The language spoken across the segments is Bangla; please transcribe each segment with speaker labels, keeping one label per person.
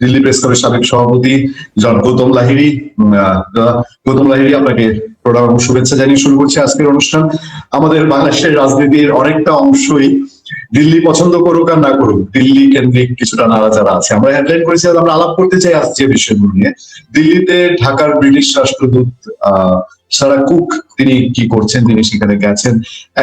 Speaker 1: দিল্লি প্রেস ক্লাবের সাবেক সভাপতি জন গৌতম লাহিড়ী গৌতম লাহিড়ী আপনাকে প্রণাম শুভেচ্ছা জানিয়ে শুরু করছি আজকের অনুষ্ঠান। আমাদের বাংলাদেশের রাজনীতির অনেকটা অংশই দিল্লি পছন্দ করুক আর না করুক, দিল্লি কেন্দ্রিক কিছুটা নাড়াচাড়া আছে, আমরা হেডলাইন করেছি আমরা আলাপ করতে চাই আজ যে বিষয়গুলো নিয়ে। দিল্লিতে ঢাকার ব্রিটিশ রাষ্ট্রদূত সারা কুক তিনি কি করছেন, তিনি সেখানে গেছেন।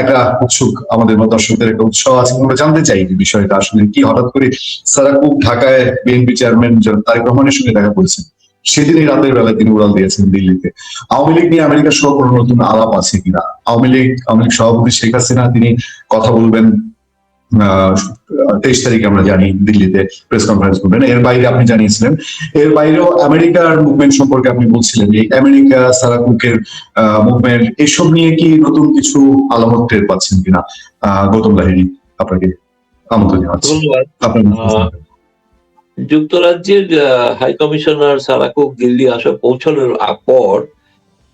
Speaker 1: একটা উৎসুক আমাদের দর্শকদের একটা উৎসাহ আছে আমরা জানতে চাই বিষয়টা আসলে কি। হঠাৎ করে সারা কুক ঢাকায় বিএনপি চেয়ারম্যান তারেক রহমানের সঙ্গে দেখা করেছেন। সেদিনই রাতের বেলায় তিনি উড়াল দিয়েছেন দিল্লিতে। আওয়ামী লীগ নিয়ে আমেরিকার সহ কোনো নতুন আলাপ আছে কিনা? আওয়ামী লীগ আওয়ামী লীগ সভাপতি শেখ হাসিনা, তিনি কথা বলবেন তেইশ তারিখে আমরা জানি দিল্লিতে প্রেস কনফারেন্স করবেন। এর বাইরে আপনি জানিয়েছিলেন এর বাইরেও আমেরিকার মুভমেন্ট সম্পর্কে আপনি বলছিলেন যে আমেরিকা সারা কুকের মুভমেন্ট এসব নিয়ে কি নতুন কিছু আলামত টের পাচ্ছেন কিনা? আহ, গৌতম লাহিড়ী আপনাকে আমন্ত্রণ জানাচ্ছি।
Speaker 2: যুক্তরাজ্যের হাই কমিশনার সারাকুক দিল্লি আসা পৌঁছানোর পর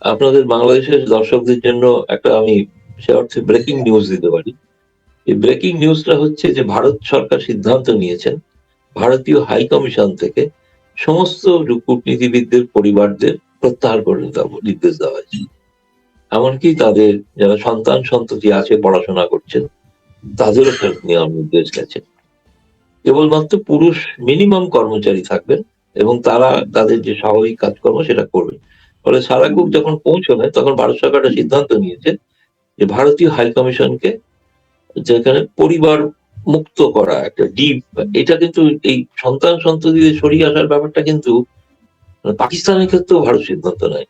Speaker 2: আপনাদের বাংলাদেশের দর্শকদের জন্য একটা আমি সে অর্থে ব্রেকিং নিউজ দিতে পারি। এই ব্রেকিং নিউজটা হচ্ছে যে ভারত সরকার সিদ্ধান্ত নিয়েছেন, ভারতীয় হাই কমিশন থেকে সমস্ত কূটনীতিবিদদের, পরিবারদের প্রত্যাহার করে নির্দেশ দেওয়া হয়েছে। এমনকি তাদের যারা সন্তান সন্ততি আছে, পড়াশোনা করছেন, তাদেরও ফেরত নেওয়ার নির্দেশ গেছে। কেবলমাত্র পুরুষ মিনিমাম কর্মচারী থাকবেন এবং তারা তাদের যে স্বাভাবিক কাজকর্ম সেটা করবে ফলে সারাকুক যখন পৌঁছবে, তখন ভারত সরকার সিদ্ধান্ত নিয়েছে যে ভারতীয় হাই কমিশনকে যেখানে পরিবার মুক্ত করা একটা ডিপ এটা কিন্তু এই সন্তান সন্ততিদের সরিয়ে আসার ব্যাপারটা কিন্তু পাকিস্তানের ক্ষেত্রেও ভারত সিদ্ধান্ত নেয়।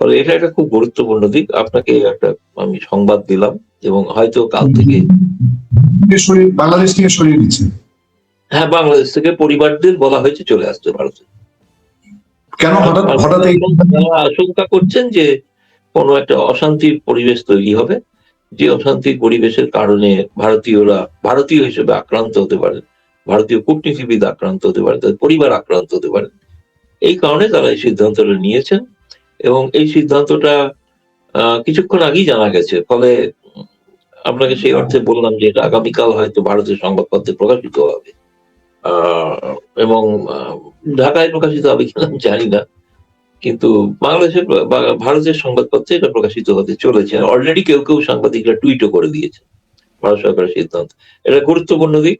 Speaker 2: ফলে এটা একটা খুব গুরুত্বপূর্ণ দিক। আপনাকে একটা আমি সংবাদ দিলাম এবং হয়তো কাল থেকে
Speaker 1: বাংলাদেশ থেকে সরিয়ে দিচ্ছে?
Speaker 2: হ্যাঁ বাংলাদেশ থেকে পরিবারদের বলা হয়েছে চলে আসতে ভারতে।
Speaker 1: কেন হঠাৎ হঠাৎ
Speaker 2: আশঙ্কা করছেন যে কোনো একটা অশান্তির পরিবেশ তৈরি হবে। যে অশান্তির পরিবেশের কারণে ভারতীয়রা, ভারতীয় হিসেবে আক্রান্ত হতে পারে, ভারতীয় কূটনীতিবিদ আক্রান্ত হতে পারে, তাদের পরিবার আক্রান্ত হতে পারে। এই কারণে তারা এই সিদ্ধান্তটা নিয়েছেন এবং এই সিদ্ধান্তটা কিছুক্ষণ আগেই জানা গেছে। ফলে আপনাকে সেই অর্থে বললাম যে এটা আগামীকাল হয়তো ভারতের সংবাদপত্রে প্রকাশিত হবে। এবং ঢাকায় প্রকাশিত হবে কিনা জানি না। কিন্তু বাংলাদেশের ভারতের সংবাদপত্রে এটা প্রকাশিত হতে চলেছে। অলরেডি কেউ কেউ সাংবাদিকরা টুইটও করে দিয়েছে ভারত সরকারের সিদ্ধান্ত। এটা গুরুত্বপূর্ণ দিক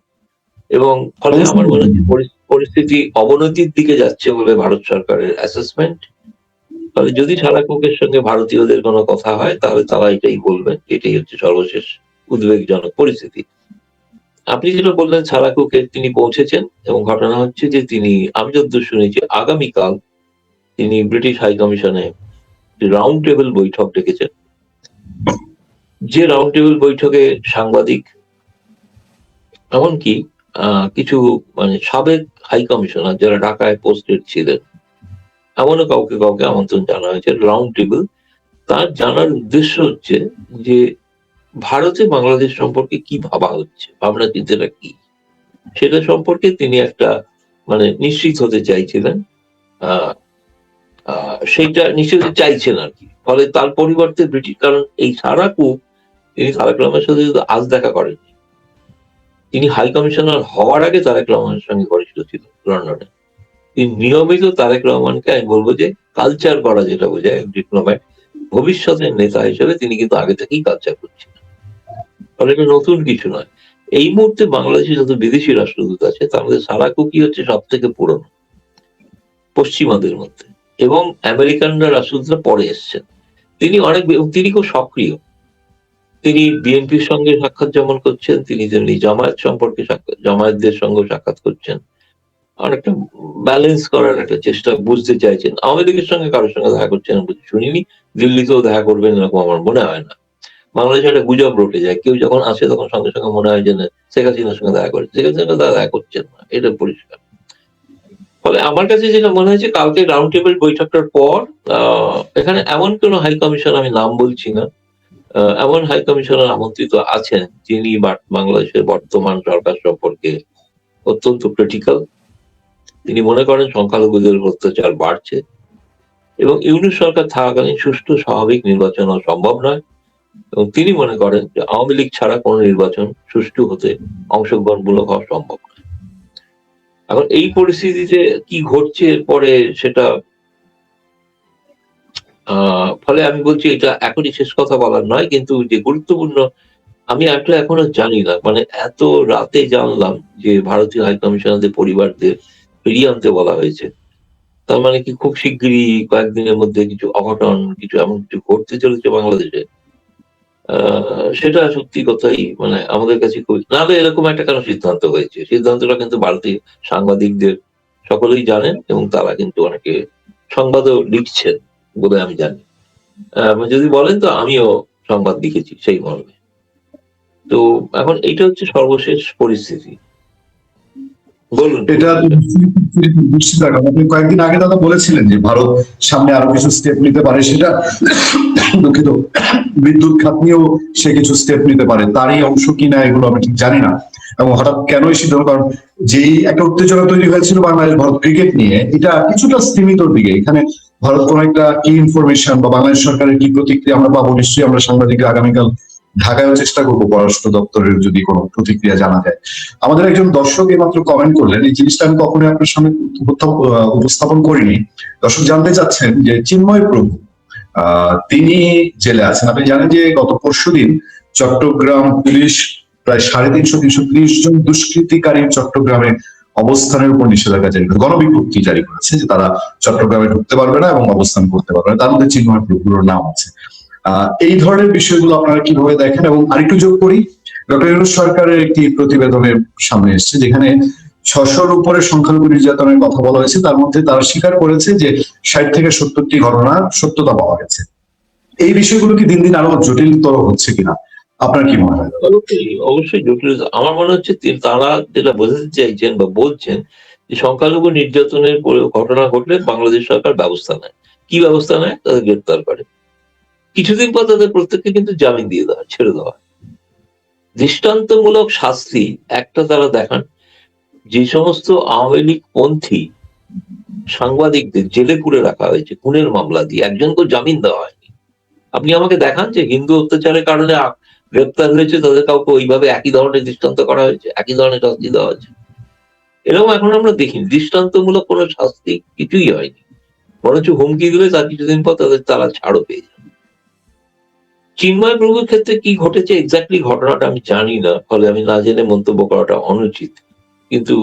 Speaker 2: এবং ফলে আমার মনে হয় পরিস্থিতি অবনতির দিকে যাচ্ছে বলে ভারত সরকারের অ্যাসেসমেন্ট ফলে যদি সারা সারাকুকের সঙ্গে ভারতীয়দের কোনো কথা হয় তাহলে তারা এটাই বলবেন এটাই হচ্ছে সর্বশেষ উদ্বেগজনক পরিস্থিতি। আপনি যেটা বললেন সারাকুকে তিনি পৌঁছেছেন এবং ঘটনা হচ্ছে যে তিনি আমি যতদূর শুনেছি আগামীকাল তিনি ব্রিটিশ হাই কমিশনে রাউন্ড টেবিল বৈঠক ডেকেছেন। যে রাউন্ড টেবিল বৈঠকে সাংবাদিক এমনকি কিছু মানে সাবেক হাই কমিশনার যারা ঢাকায় পোস্টেড ছিলেন এমনও কাউকে কাউকে আমন্ত্রণ জানা হয়েছে। রাউন্ড টেবিল তার জানার উদ্দেশ্য হচ্ছে যে ভারতে বাংলাদেশ সম্পর্কে কি ভাবা হচ্ছে ভাবনা চিন্তাটা কি? সেটা সম্পর্কে তিনি একটা মানে নিশ্চিত হতে চাইছিলেন। আহ, সেইটা নিশ্চিত চাইছেন আর কি। ফলে তার পরিবর্তে ব্রিটিশ কারণ এই সারা কুক তিনি তারেক রহমানের সাথে আজ দেখা করেননি। তিনি হাই কমিশনার হওয়ার আগে তারেক রহমানের সঙ্গে ঘনিষ্ঠ ছিল লন্ডনে। তিনি নিয়মিত তারেক রহমানকে, আমি বলব যে কালচার করা যেটা বোঝায় ডিপ্লোম্যাট ভবিষ্যতের নেতা হিসেবে তিনি কিন্তু আগে থেকেই কালচার করছিলেন ফলে এটা নতুন কিছু নয়। এই মুহূর্তে বাংলাদেশে যত বিদেশি রাষ্ট্রদূত আছে, তার মধ্যে সারা কুকি হচ্ছে সব থেকে পুরনো। পশ্চিমাদের মধ্যে। এবং আমেরিকানরা রাষ্ট্রদূতরা পরে এসছেন। তিনি অনেক তিনি খুব সক্রিয়। তিনি বিএনপির সঙ্গে সাক্ষাৎ যেমন করছেন, তিনি তেমনি জামায়াত সম্পর্কে জামায়াতদের সঙ্গে সাক্ষাৎ করছেন। অনেকটা ব্যালেন্স করার একটা চেষ্টা বুঝতে চাইছেন। আওয়ামী লীগের সঙ্গে কারোর সঙ্গে দেখা করছেন শুনিনি। দিল্লিতেও দেখা করবেন এরকম আমার মনে হয় না। বাংলাদেশে একটা গুজব রটে যায়। কেউ যখন আসে তখন সঙ্গে সঙ্গে মনে হয় যে শেখ হাসিনার সঙ্গে দেখা করে শেখ সঙ্গে দেখা করছেন না। এটা পরিষ্কার। ফলে আমার কাছে যেটা মনে হয়েছে, কালকে রাউন্ড টেবিল বৈঠকটার পর এখানে এমন কোন হাই কমিশন আমি নাম বলছি না। এমন হাই কমিশনার আমন্ত্রিত আছেন যিনি বাংলাদেশের বর্তমান সরকার সম্পর্কে অত্যন্ত ক্রিটিক্যাল তিনি মনে করেন সংখ্যালঘুদের অত্যাচার বাড়ছে এবং ইউনিট সরকার থাকাকালীন সুষ্ঠু, স্বাভাবিক নির্বাচন সম্ভব নয়। এবং তিনি মনে করেন যে আওয়ামী লীগ ছাড়া কোনো নির্বাচন সুষ্ঠু হতে অংশগ্রহণমূলক হওয়া সম্ভব এখন এই পরিস্থিতিতে কি ঘটছে এরপরে সেটা ফলে আমি বলছি এটা এখনই শেষ কথা বলার নয়, কিন্তু যে গুরুত্বপূর্ণ, আমি একটা এখনও জানি না। মানে এত রাতে জানলাম যে ভারতীয় হাই কমিশনারদের পরিবারদের ফিরিয়ে আনতে বলা হয়েছে। তার মানে কি খুব শিগগিরই কয়েকদিনের মধ্যে কিছু অঘটন, কিছু এমন কিছু ঘটতে চলেছে বাংলাদেশে। সেটা সত্যি কথাই মানে আমাদের কাছে খুব নাহলে এরকম একটা কারণ সিদ্ধান্ত হয়েছে? সিদ্ধান্তটা কিন্তু বাড়তি সাংবাদিকদের সকলেই জানেন এবং তারা কিন্তু অনেকে সংবাদও লিখছেন বলে আমি জানি। যদি বলেন তো আমিও সংবাদ লিখেছি সেই মর্মে। তো এখন এটা হচ্ছে সর্বশেষ পরিস্থিতি।
Speaker 1: এটা কয়েকদিন আগে দাদা বলেছিলেন যে ভারত সামনে আরও কিছু স্টেপ নিতে পারে, সেটা দুঃখিত। বিদ্যুৎ খাত নিয়েও সে কিছু স্টেপ নিতে পারে। তারই অংশ কিনা এগুলো আমি ঠিক জানি না। এবং হঠাৎ কেন সিদ্ধান্ত কারণ যেই একটা উত্তেজনা তৈরি হয়েছিল বাংলাদেশ ভারত ক্রিকেট নিয়ে, এটা কিছুটা স্তীমিত দিকে। এখানে ভারত কোন একটা কি ইনফরমেশন বা বাংলাদেশ সরকারের কি প্রতিক্রিয়া আমরা পাবো, নিশ্চয়ই আমরা সাংবাদিকরা আগামীকাল ঢাকায়ও চেষ্টা করব পররাষ্ট্র দপ্তরের যদি কোনো প্রতিক্রিয়া জানা যায়। আমাদের একজন দর্শক এইমাত্র কমেন্ট করলেন, এই জিনিসটা আমি কখনোই আপনার সামনে উপস্থাপন করিনি। দর্শক জানতে চাচ্ছেন যে চিন্ময় প্রভু তিনি জেলে আছেন। আপনি জানেন যে গত পরশু দিন চট্টগ্রাম পুলিশ, প্রায় সাড়ে তিনশো তিনশো ত্রিশ জন দুষ্কৃতিকারী চট্টগ্রামে অবস্থানের উপর নিষেধাজ্ঞা জারি করে গণবিজ্ঞপ্তি জারি করেছে যে তারা চট্টগ্রামে ঢুকতে পারবে না এবং অবস্থান করতে পারবে না। তার মধ্যে চিন্ময় প্রভুর নাম আছে। এই ধরনের বিষয়গুলো আপনারা কীভাবে দেখেন? এবং আরেকটু যোগ করি, ডক্টর সরকারের একটি প্রতিবেদনের সামনে এসেছে, যেখানে ছশোর উপরে সংখ্যালঘু নির্যাতনের কথা বলা হয়েছে। তার মধ্যে তারা স্বীকার করেছে যে ষাট থেকে সত্তরটি ঘটনা সত্যতা পাওয়া গেছে। এই বিষয়গুলো কি দিন দিন আরও জটিলতর হচ্ছে কিনা? আপনার কি মনে হয়?
Speaker 2: অবশ্যই অবশ্যই জটিল। আমার মনে হচ্ছে তারা যেটা বোঝাতে চাইছেন বা বলছেন যে সংখ্যালঘু নির্যাতনের ঘটনা ঘটলে বাংলাদেশ সরকার ব্যবস্থা নেয়। কি ব্যবস্থা নেয়? তাদের গ্রেপ্তার করে। কিছুদিন পর তাদের প্রত্যেককে কিন্তু জামিন দিয়ে দেওয়া, ছেড়ে দেওয়া। দৃষ্টান্তমূলক শাস্তি একটা তারা দেখান, যে সমস্ত আওয়ামী লীগ পন্থী সাংবাদিকদের জেলে পুরে রাখা হয়েছে, খুনের মামলা দিয়ে একজনকে জামিন দেওয়া হয়নি। আপনি আমাকে দেখান যে হিন্দু অত্যাচারের কারণে গ্রেপ্তার হয়েছে, তাদের কাউকে ওইভাবে একই ধরনের দৃষ্টান্ত করা হয়েছে, একই ধরনের শাস্তি দেওয়া হয়েছে। এরকম এখন আমরা দেখিনি। দৃষ্টান্তমূলক কোনো শাস্তি কিছুই হয়নি। বরঞ্চ হুমকি দিলে তার কিছুদিন পর তাদের তারা ছাড়ও পেয়ে যায়। চিন্ময় প্রভুর ক্ষেত্রে কি ঘটেছে? এক্স্যাক্টলি ঘটনাটা আমি জানি না, ফলে আমি না জেনে মন্তব্য করাটা অনুচিত। কিন্তু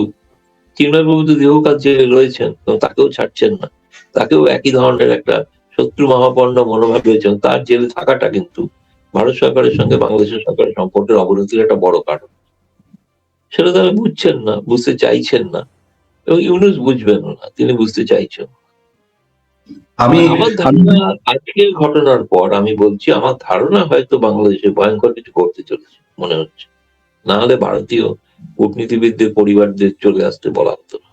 Speaker 2: চিন্ময় প্রভু তো দীর্ঘকাল জেলে রয়েছেন তাকেও ছাড়ছেন না। তাকেও একই ধরনের একটা শত্রু মহাপন্ন মনোভাব রয়েছেন তার জেলে থাকাটা কিন্তু ভারত সরকারের সঙ্গে বাংলাদেশের সরকারের সম্পর্কের অবনতির একটা বড় কারণ। সেটা তারা বুঝছেন না, বুঝতে চাইছেন না। এবং ইউনুস বুঝবেন না, তিনি বুঝতে চাইছেন
Speaker 1: আমি
Speaker 2: আজকের ঘটনার পর আমি বলছি আমার ধারণা হয়তো বাংলাদেশে ভয়ঙ্কর কিছু করতে চলেছে মনে হচ্ছে। না হলে ভারতীয় কূটনীতিবিদদের পরিবারদের চলে আসতে বলা হতো না।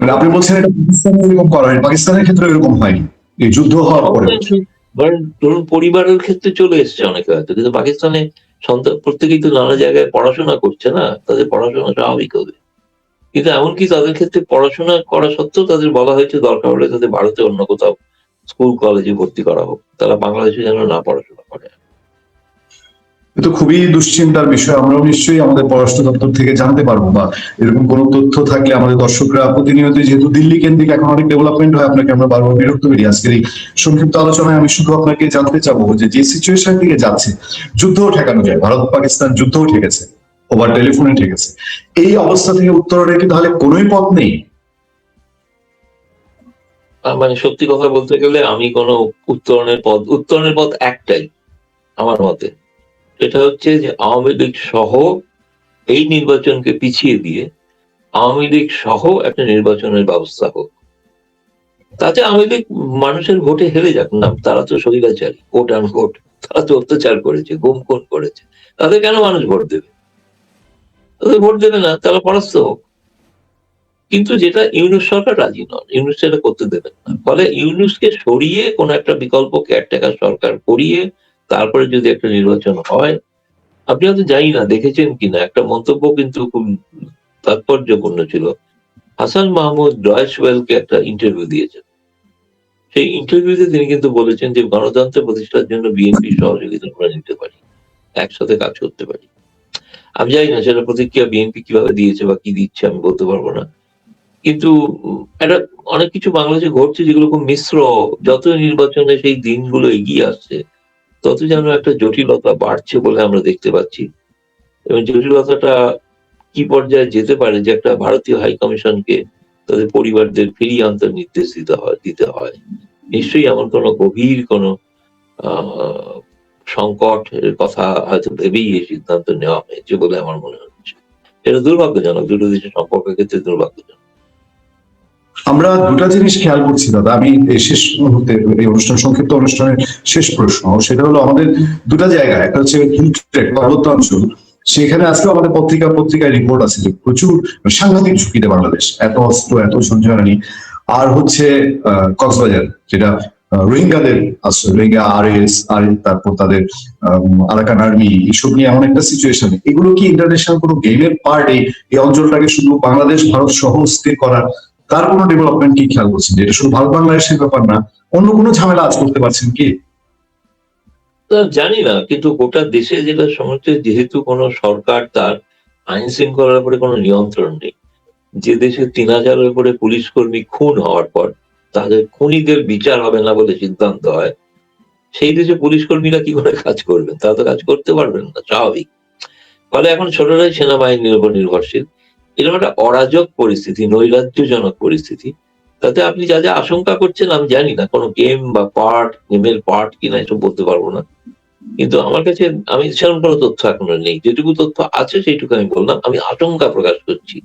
Speaker 1: মানে আপনি বলছেন এটা পাকিস্তানে এরকম করা হয় পাকিস্তানের ক্ষেত্রে এরকম হয়নি। এই যুদ্ধ হওয়ার পরে।
Speaker 2: ধরুন পরিবারের ক্ষেত্রে চলে এসছে অনেকে হয়তো কিন্তু পাকিস্তানে সন্তান প্রত্যেকেই তো নানা জায়গায় পড়াশোনা করছে না তাদের পড়াশোনা স্বাভাবিক হবে। কিন্তু এমনকি তাদের ক্ষেত্রে পড়াশোনা করা সত্ত্বেও তাদের বলা হয়েছে দরকার হলে তাদের ভারতে অন্য কোথাও স্কুল কলেজে ভর্তি করা হোক। তারা বাংলাদেশে যেন না পড়াশোনা করে।
Speaker 1: কিন্তু খুবই দুশ্চিন্তার বিষয়। আমরাও নিশ্চয়ই আমাদের পররাষ্ট্র দপ্তর থেকে জানতে পারব বা এরকম কোনো তথ্য থাকলে আমাদের দর্শকরা প্রতিনিয়ত যেহেতু দিল্লি কেন্দ্রিক এখন অনেক ডেভেলপমেন্ট হয়, আপনাকে আমরা বারবার বিরক্ত করি। আজকের এই সংক্ষিপ্ত আলোচনায় আমি শুধু আপনাকে জানতে চাবো যে যে সিচুয়েশন দিকে যাচ্ছে, যুদ্ধও ঠেকানো যায়। ভারত পাকিস্তান যুদ্ধও ঠেকেছে। ওভার টেলিফোনে ঠেকেছে এই অবস্থা থেকে উত্তরণের কি তাহলে কোনোই পথ নেই?
Speaker 2: মানে সত্যি কথা বলতে গেলে আমি কোনো উত্তরণের পথ উত্তরণের পথ একটাই আমার মতে। সেটা হচ্ছে যে আওয়ামী লীগ সহ এই নির্বাচনকে পিছিয়ে দিয়ে আওয়ামী লীগ সহ একটা নির্বাচনের ব্যবস্থা হোক। তাতে আওয়ামী লীগ মানুষের ভোটে হেরে যাক। না, তারা তো স্বৈরাচারী কোট আন কোট তারা তো অত্যাচার করেছে, গুম করেছে। তাদের কেন মানুষ ভোট দেবে? তাদের ভোট দেবে না তারা পরাস্ত হোক। কিন্তু যেটা ইউনুস সরকার রাজি নন, ইউনুস সেটা করতে দেবেন না। ফলে ইউনুসকে সরিয়ে কোন একটা বিকল্প কেয়ারটেকার সরকার করিয়ে তারপরে যদি একটা নির্বাচন হয়, আপনি হয়তো জানি না, দেখেছেন কিনা, একটা মন্তব্য কিন্তু খুব তাৎপর্যপূর্ণ ছিল। হাসান মাহমুদ ডয়েসওয়েলকে একটা ইন্টারভিউ দিয়েছেন। সেই ইন্টারভিউতে তিনি কিন্তু বলেছেন যে গণতন্ত্র প্রতিষ্ঠার জন্য বিএনপি সহযোগিতা আমরা নিতে পারি, একসাথে কাজ করতে পারি। আমি জানি না সেটা প্রতিক্রিয়া বিএনপি কীভাবে দিয়েছে বা কি দিচ্ছে, আমি বলতে পারব না। কিন্তু একটা, অনেক কিছু বাংলাদেশে ঘটছে যেগুলো খুব মিশ্র যত নির্বাচনে সেই দিনগুলো এগিয়ে আসছে তত যেন একটা জটিলতা বাড়ছে বলে আমরা দেখতে পাচ্ছি। এবং জটিলতাটা কি পর্যায়ে যেতে পারে যে একটা ভারতীয় হাই কমিশনকে তাদের পরিবারদের ফিরিয়ে আনতে নির্দেশ দিতে হয় দিতে হয়, নিশ্চয়ই এমন কোনো গভীর কোনো সংকট এর কথা হয়তো ভেবেই এই সিদ্ধান্ত নেওয়া হয়েছে বলে আমার মনে হচ্ছে। এটা দুর্ভাগ্যজনক, দুটো দেশের সম্পর্কের ক্ষেত্রে দুর্ভাগ্যজনক।
Speaker 1: আমরা দুটা জিনিস খেয়াল করছি, দাদা। আমি শেষ মুহূর্তে এই অনুষ্ঠান, সংক্ষিপ্ত অনুষ্ঠানের শেষ প্রশ্ন, সেটা হলো আমাদের দুটা জায়গা। একটা হচ্ছে হিল ট্রেক পার্বত্যাঞ্চল সেখানে আজকে আমাদের পত্রিকা, পত্রিকায় রিপোর্ট আছে যে প্রচুর সাংঘাতিক ঝুঁকিতে বাংলাদেশ, এত অস্ত্র, এত সঞ্চারণী আর হচ্ছে কক্সবাজার, যেটা রোহিঙ্গাদের রোহিঙ্গা আর এস আর তারপর তাদের আরাকান আর্মি, এসব নিয়ে এমন একটা সিচুয়েশন এগুলো কি ইন্টারন্যাশনাল কোনো গেমের পার্ট এই অঞ্চলটাকে শুধু বাংলাদেশ, ভারত সহ স্থির করার তার কোনো ডেভেলপমেন্ট কি খেয়াল করছেন? এটা শুধু ভারত বাংলাদেশের ব্যাপার না, অন্য কোনো ঝামেলা আজ করতে পারছেন কি?
Speaker 2: জানি না, কিন্তু গোটা দেশে যেটা সমস্যা যেহেতু কোনো সরকার তার আইন শৃঙ্খলার উপরে কোনো নিয়ন্ত্রণ নেই, যে দেশে তিন হাজারের উপরে পুলিশ কর্মী খুন হওয়ার পর তাদের খুনিদের বিচার হবে না বলে সিদ্ধান্ত হয়। সেই দেশে পুলিশ কর্মীরা কি করে কাজ করবেন? তারা তো কাজ করতে পারবেন না, স্বাভাবিক। ফলে এখন ছোটরাই সেনাবাহিনীর উপর নির্ভরশীল। এরকম একটা অরাজক পরিস্থিতি, নৈরাজ্যজনক পরিস্থিতি। তাতে আপনি যা যা আশঙ্কা করছেন আমি জানি না, কোনো গেম বা পার্ট, গেমের পার্ট কিনা এসব বলতে পারব না। কিন্তু আমার কাছে আমি সেরকম কোনো তথ্য এখনও নেই। যেটুকু তথ্য আছে সেইটুকু আমি বললাম, আমি আশঙ্কা প্রকাশ করছি।